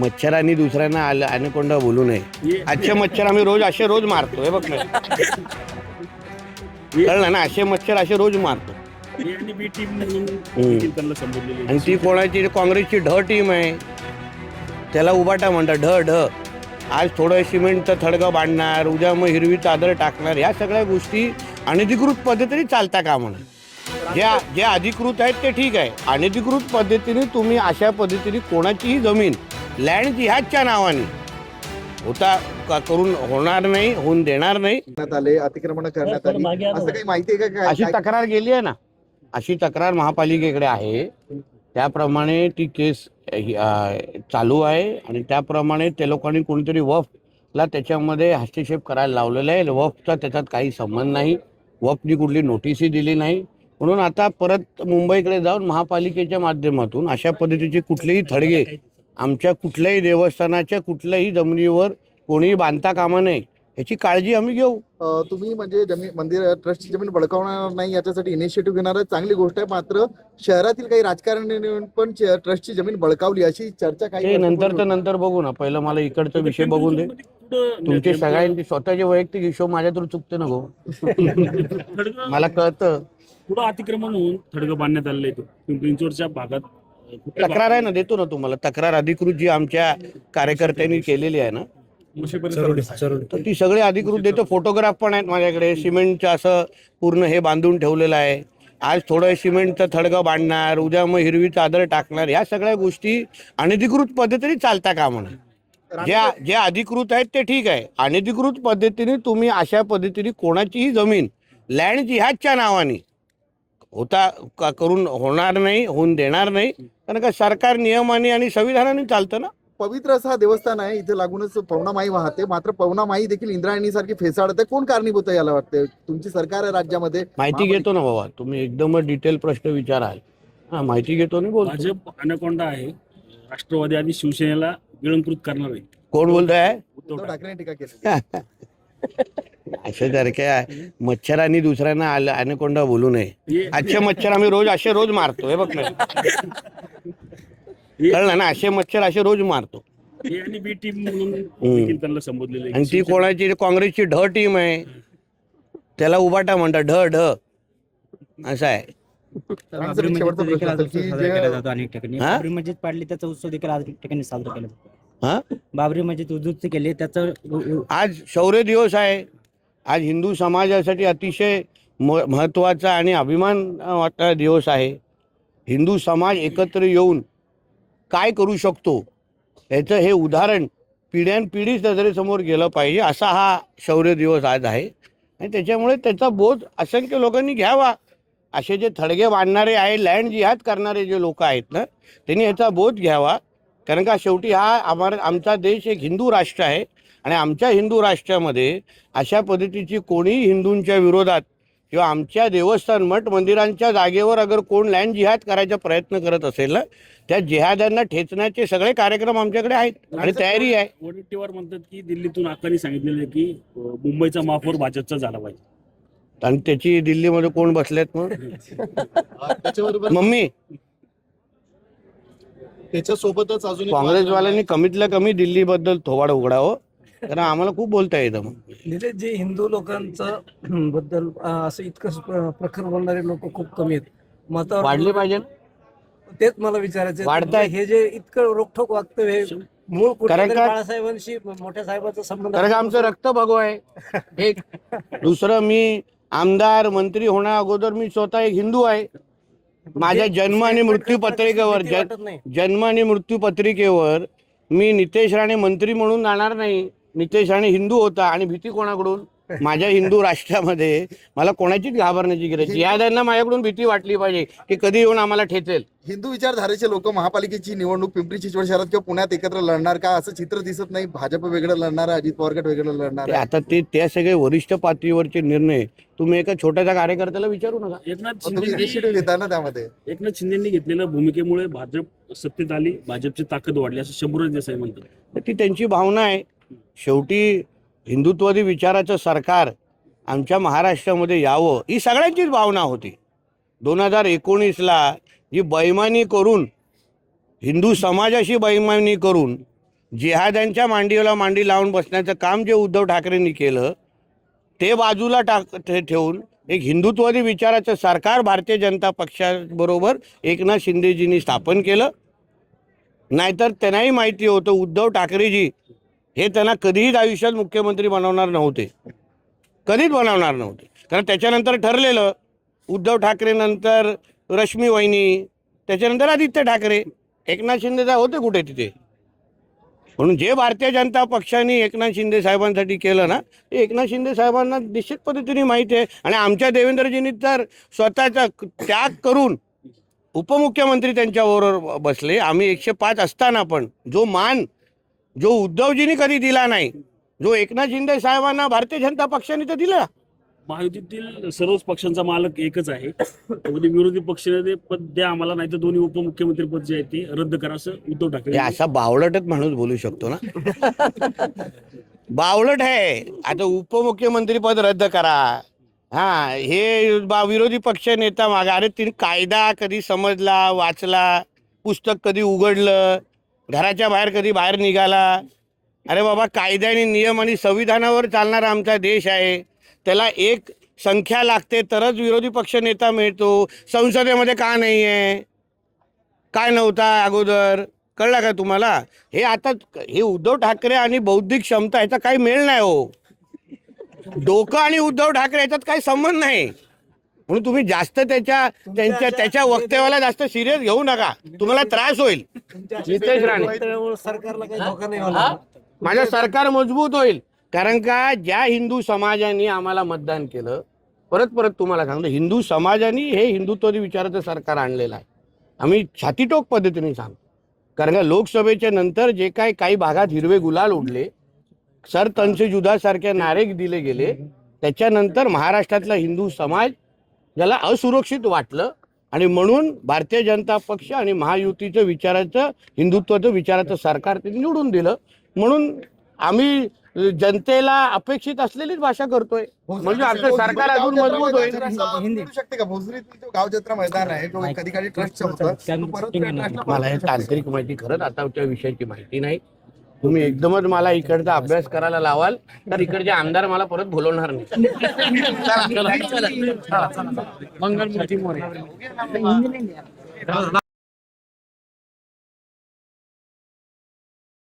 मच्छरांनी दुसऱ्यांना आलं अॅनाकोंडा बोलू नये. आजचे मच्छर आम्ही रोज असे रोज मारतो हे बघ ना. कळलं ना? असे मच्छर असे रोज मारतो आणि म्हणून आणि ती कोणाची? काँग्रेसची ढ टीम आहे. त्याला उबाटा म्हणतात ढ ढ. आज थोडं सिमेंटचं थडगं बांधणार उद्या मग हिरवी चादर टाकणार ह्या सगळ्या गोष्टी अनधिकृत पद्धतीने चालता का म्हणा ज्या जे अधिकृत आहेत ते ठीक आहे. अनधिकृत पद्धतीने तुम्ही अशा पद्धतीने कोणाचीही जमीन लँड जिहादच्या नावाने. होता का करून होणार नाही होऊन देणार नाही. करण्यात आले अतिक्रमण करण्यात आली. असं काही माहिती आहे का? अशी काय तक्रार गेली आहे ना. अशी तक्रार महापालिकेकडे आहे. त्याप्रमाणे ती केस ही, अ, चालू आहे आणि त्याप्रमाणे त्या लोकांनी कोणीतरी वफला त्याच्यामध्ये हस्तक्षेप करायला लावलेला आहे. वफचा त्याच्यात काही संबंध नाही. वफनी कुठली नोटीसही दिली नाही. म्हणून आता परत मुंबईकडे जाऊन महापालिकेच्या माध्यमातून अशा पद्धतीचे कुठलेही थडगे आमच्या कुठल्याही देवस्थानाच्या कुठल्याही जमिनीवर कोणीही बांधता कामा नये याची काळजी आम्ही घेऊ. अं, तुम्ही म्हणजे जमीन मंदिर ट्रस्टची जमीन बळकावणार नाही याच्यासाठी इनिशिएटिव्ह घेणार आहे, चांगली गोष्ट आहे. मात्र शहरातील काही राजकारण्यांनी पण च- ट्रस्टची जमीन बळकावली अशी चर्चा काही ते नंतर तर नंतर बघू ना. पहिलं मला इकडचा विषय बघून दे. तुमचे सगळ्यांचे स्वतःचे वैयक्तिक हिशोब माझ्या तर चुकते ना गो. मला कळतं. पुढं अतिक्रमण होऊन थडगं बांधण्यात आलेलं आहे पिंपरी चिंचवडच्या भागात तक्रार आहे ना देतो ना तुम्हाला. तक्रार अधिकृत जी आमच्या कार्यकर्त्यांनी केलेली आहे ना तर ती सगळी अधिकृत देतो. फोटोग्राफ पण आहेत माझ्याकडे. सिमेंटचं असं पूर्ण हे बांधून ठेवलेलं आहे. आज थोडं सिमेंटचं थडगं बांधणार उद्या मग हिरवी चादर टाकणार ह्या सगळ्या गोष्टी अनधिकृत पद्धतीने चालता का म्हणा ज्या जे अधिकृत आहेत ते ठीक आहे. अनधिकृत पद्धतीने तुम्ही अशा पद्धतीने कोणाचीही जमीन लँड जिहादच्या नावाने होता का करून होणार नाही होऊन देणार नाही. कारण का सरकार नियमाने आणि संविधानाने चालतं ना? पवित्र असं हा देवस्थान आहे इथे लागूनच पवना माई वाहते. मात्र पवना माई देखील इंद्रायणी सारखी फेसाळत. आहे कोण कारणीभूत आहे याला वाटते तुमची सरकार आहे राज्यामध्ये. माहिती घेतो ना बाबा. तुम्ही एकदम डिटेल प्रश्न विचाराल. हा माहिती घेतो ना बोल भाजप अनाकोंडा आहे. राष्ट्रवादी आणि शिवसेनेला गिळंकृत करणार आहे. कोण बोलताय? उद्धव उद्धव ठाकरे. ठाकरेंनी टीका केली. असे सारख्या मच्छरांनी दुसऱ्यांना आलं अॅनाकोंडा बोलू नये. आजचे मच्छर आम्ही रोज असे रोज मारतो. हे बघ ना. कळलं ना? असे मच्छर असे रोज मारतो. ए आणि बी टीम म्हणून देखील त्यांना संबोधलेले आणि ती कोणाची? काँग्रेसची ढ टीम आहे. त्याला उबाटा म्हणतात ढ ढ. असं आहे. आमचा एक शेवटचा प्रश्न असेल की साजरा जे- केला जातो अनेक ठिकाणी. हा? बाबरी मस्जिद पाडली त्याचा उत्सव देखील अनेक ठिकाणी साजरा केला हा? बाबरी मस्जिद उद्युक्त केली त्याचं उ- उ- आज शौर्य दिवस आहे. आज हिंदू समाजासाठी अतिशय म महत्त्वाचा आणि अभिमान वाटणारा दिवस आहे. हिंदू समाज एकत्र येऊन काय करू शकतो? याचं हे उदाहरण पिढ्यानपिढी नजरेसमोर गेलं पाहिजे असा हा शौर्य दिवस आज आहे. आणि त्याच्यामुळे त्याचा बोध असंख्य लोकांनी घ्यावा. असे जे थडगे बांधणारे आहे लँड जिहाद करणारे जे लोक आहेत ना त्यांनी ह्याचा बोध घ्यावा. कारण का शेवटी हा आम्हा आमचा देश एक हिंदू राष्ट्र आहे. आणि आमच्या हिंदू राष्ट्रामध्ये अशा पद्धतीची कोणीही हिंदूंच्या विरोधात किंवा आमच्या देवस्थान मठ मंदिरांच्या जागेवर अगर कोण लँड जिहाद करायचा प्रयत्न करत असेल ना त्या जिहाद्यांना ठेचण्याचे सगळे कार्यक्रम आमच्याकडे आहेत आणि तयारी आहे. वडेट्टीवार म्हणतात की दिल्लीतून आकांनी सांगितलेलं आहे की मुंबईचा महापौर भाजपचा झाला पाहिजे. आणि त्याची दिल्लीमध्ये कोण बसलेत मग? त्याच्याबरोबर मम्मी. त्याच्यासोबतच अजून काँग्रेसवाल्यांनी कमीतल्या कमी दिल्लीबद्दल थोबाड उघडावं. कारण आम्हाला खूप बोलता येतं मग. निलेश जे हिंदू लोकांचं बद्दल अं, असं इतकं प्रखर बोलणारे लोक खूप कमी आहेत. मतावर वाढले पाहिजे ना? तेच मला विचारायचं वाढतायत. हे जे इतकं रोखठोक वागतं हे मूळ कुठल्या कारण तरी का- बाळासाहेबांशी मोठ्या साहेबांचा संबंध कारण का आमचं रक्त भगव आहे. एक. दुसरं मी आमदार मंत्री होण्या अगोदर मी स्वतः एक हिंदू आहे. माझ्या जन्म आणि मृत्यू पत्रिकेवर भीती जन- वाटत नाही. जन्म आणि मृत्यू पत्रिकेवर मी नितेश राणे मंत्री म्हणून जाणार नाही. नितेश राणे हिंदू होता आणि भीती कोणाकडून? माझ्या हिंदू राष्ट्रामध्ये मला कोणाचीच घाबरण्याची गरज जिहाद्यांना माझ्याकडून भीती वाटली पाहिजे की कधी येऊन आम्हाला ठेचेल. हिंदू विचारधारेचे लोक महापालिकेची निवडणूक पिंपरी चिंचवड शहरात किंवा पुण्यात एकत्र लढणार का? असं चित्र दिसत नाही. भाजप वेगळं लढणार आहे अजित पवार गट वेगळं लढणार आता ते त्या सगळे वरिष्ठ पातळीवरचे निर्णय तुम्ही एका छोट्याच्या कार्यकर्त्याला विचारू नका. एकनाथ शिंदे घेता ना त्यामध्ये. एकनाथ शिंदेनी घेतलेल्या भूमिकेमुळे भाजप सत्तेत आली. भाजपची ताकद वाढली असं शंभूराज देसाई म्हणतात. तर ती त्यांची भावना आहे. शेवटी हिंदुत्ववादी विचाराचं सरकार आमच्या महाराष्ट्रामध्ये यावं ही सगळ्यांचीच भावना होती. दोन हजार एकोणीसला जी बैमानी करून हिंदू समाजाशी बैमानी करून जिहाद्यांच्या मांडीला मांडी लावून बसण्याचं काम जे उद्धव ठाकरेंनी केलं ते बाजूला टाक ठे- ठेवून एक हिंदुत्ववादी विचाराचं सरकार भारतीय जनता पक्षाबरोबर एकनाथ शिंदेजींनी स्थापन केलं. नाहीतर त्यांनाही माहिती होतं उद्धव ठाकरेजी हे त्यांना कधीच आयुष्यात मुख्यमंत्री बनवणार नव्हते. कधीच बनवणार नव्हते. कारण त्याच्यानंतर ठरलेलं उद्धव ठाकरेनंतर रश्मी वहिनी त्याच्यानंतर आदित्य ठाकरे एकनाथ शिंदे होते कुठे तिथे. म्हणून जे भारतीय जनता पक्षाने एकनाथ शिंदे साहेबांसाठी केलं ना ते एकनाथ शिंदे साहेबांना निश्चित पद्धतीने माहिती आहे. आणि आमच्या देवेंद्रजींनी तर स्वतःचा त्याग करून उपमुख्यमंत्री त्यांच्याबरोबर बसले. आम्ही एकशे पाच असताना पण जो मान जो उद्धवजींनी कधी दिला नाही जो एकनाथ शिंदे साहेबांना भारतीय जनता पक्षाने तर दिला. महायुतीतील सर्वच पक्षांचा मालक एकच आहे. त्यामध्ये विरोधी पक्षाने पद द्या आम्हाला नाही तर दोन्ही उपमुख्यमंत्री पद जे आहे ते रद्द करा असं उद्धव ठाकरे हे असा बावळटच माणूस बोलू शकतो ना. बावळट आहे आता उपमुख्यमंत्री पद रद्द करा. हा हे बा विरोधी पक्ष नेता मागे अरे तिने कायदा कधी समजला वाचला पुस्तक कधी उघडलं घराच्या बाहेर कधी बाहेर निघाला? अरे बाबा कायदे आणि नियम आणि संविधानावर चालणारा आमचा देश आहे. त्याला एक संख्या लागते तरच विरोधी पक्ष नेता मिळतो. संसदेमध्ये का नाही आहे काय नव्हता अगोदर? कळला का तुम्हाला? हे आता हे उद्धव ठाकरे आणि बौद्धिक क्षमता याचा काही मेळ नाही हो. डोकं आणि उद्धव ठाकरे याच्यात काही संबंध नाही. म्हणून तुम्ही जास्त त्याच्या त्यांच्या त्याच्या वक्तव्याला जास्त सिरियस घेऊ नका. तुम्हाला त्रास होईल. नितेश राणे. सरकारला काही धोका नाही होणार. माझं सरकार मजबूत होईल. कारण का ज्या हिंदू समाजाने आम्हाला मतदान केलं परत परत तुम्हाला सांगतो हिंदू समाजाने हे हिंदुत्वादी विचाराचं सरकार आणलेलं आहे. आम्ही छातीटोक पद्धतीने सांगतो. कारण का लोकसभेच्या नंतर जे काय काही भागात हिरवे गुलाल उडले सर तनसे जुदासारखे नारे दिले गेले त्याच्यानंतर महाराष्ट्रातला हिंदू समाज ज्याला असुरक्षित वाटलं. आणि म्हणून भारतीय जनता पक्ष आणि महायुतीचं विचाराचं हिंदुत्वाचं विचाराचं सरकार ते निवडून दिलं. म्हणून आम्ही जनतेला अपेक्षित असलेलीच भाषा करतोय. म्हणजे आमचं सरकार अजून मजबूत होईल. हिंदी. शकते का? गाव जत्रा मैदान आहे जो कधी ट्रस्टला मला हे तांत्रिक माहिती खरंच आता त्या विषयाची माहिती नाही. तुम्ही एकदमच मला इकडचा अभ्यास करायला लावाल तर इकडचे आमदार मला परत बोलवणार नाही. चला. मंगलमूर्ती मोरे.